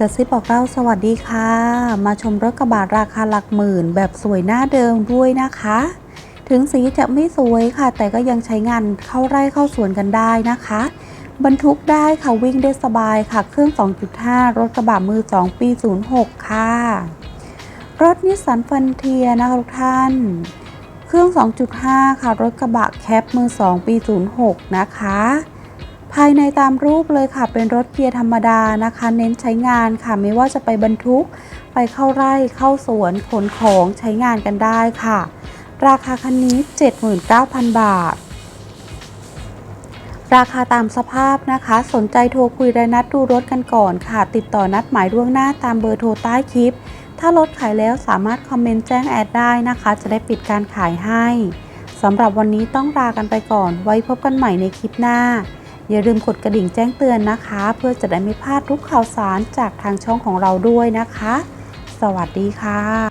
กระซิบบอกเล่าสวัสดีค่ะ มาชมรถกระบะราคาหลักหมื่น แบบสวยหน้าเดิมด้วยนะคะ ถึงสีจะไม่สวยค่ะ แต่ก็ยังใช้งานเข้าไร่เข้าสวนกันได้นะคะ บรรทุกได้ค่ะวิ่งได้สบายค่ะ เครื่อง 2.5 รถกระบะมือ 2 ปี 06 ค่ะ รถนิสสันฟันเทียนะคะทุกท่าน เครื่อง 2.5 ค่ะ รถกระบะแคปมือ 2 ปี 06 นะคะ ภายในตามรูปเลยค่ะ เป็นรถเกียร์ธรรมดานะคะ เน้นใช้งานค่ะ ไม่ว่าจะไปบรรทุก ไปเข้าไร่เข้าสวนขนของใช้งานกันได้ค่ะ ราคาคันนี้ 79,000 บาท ราคาตามสภาพนะคะ สนใจโทรคุยและนัดดูรถกันก่อนค่ะ ติดต่อนัดหมายล่วงหน้าตามเบอร์โทรใต้คลิป ถ้ารถขายแล้วสามารถคอมเมนต์แจ้งแอดได้นะคะ จะได้ปิดการขายให้สำหรับวันนี้ต้องลากันไปก่อน ไว้พบกันใหม่ในคลิปหน้า อย่าลืมกดกระดิ่งแจ้งเตือนนะคะ เพื่อจะได้ไม่พลาดทุกข่าวสารจากทางช่องของเราด้วยนะคะ สวัสดีค่ะ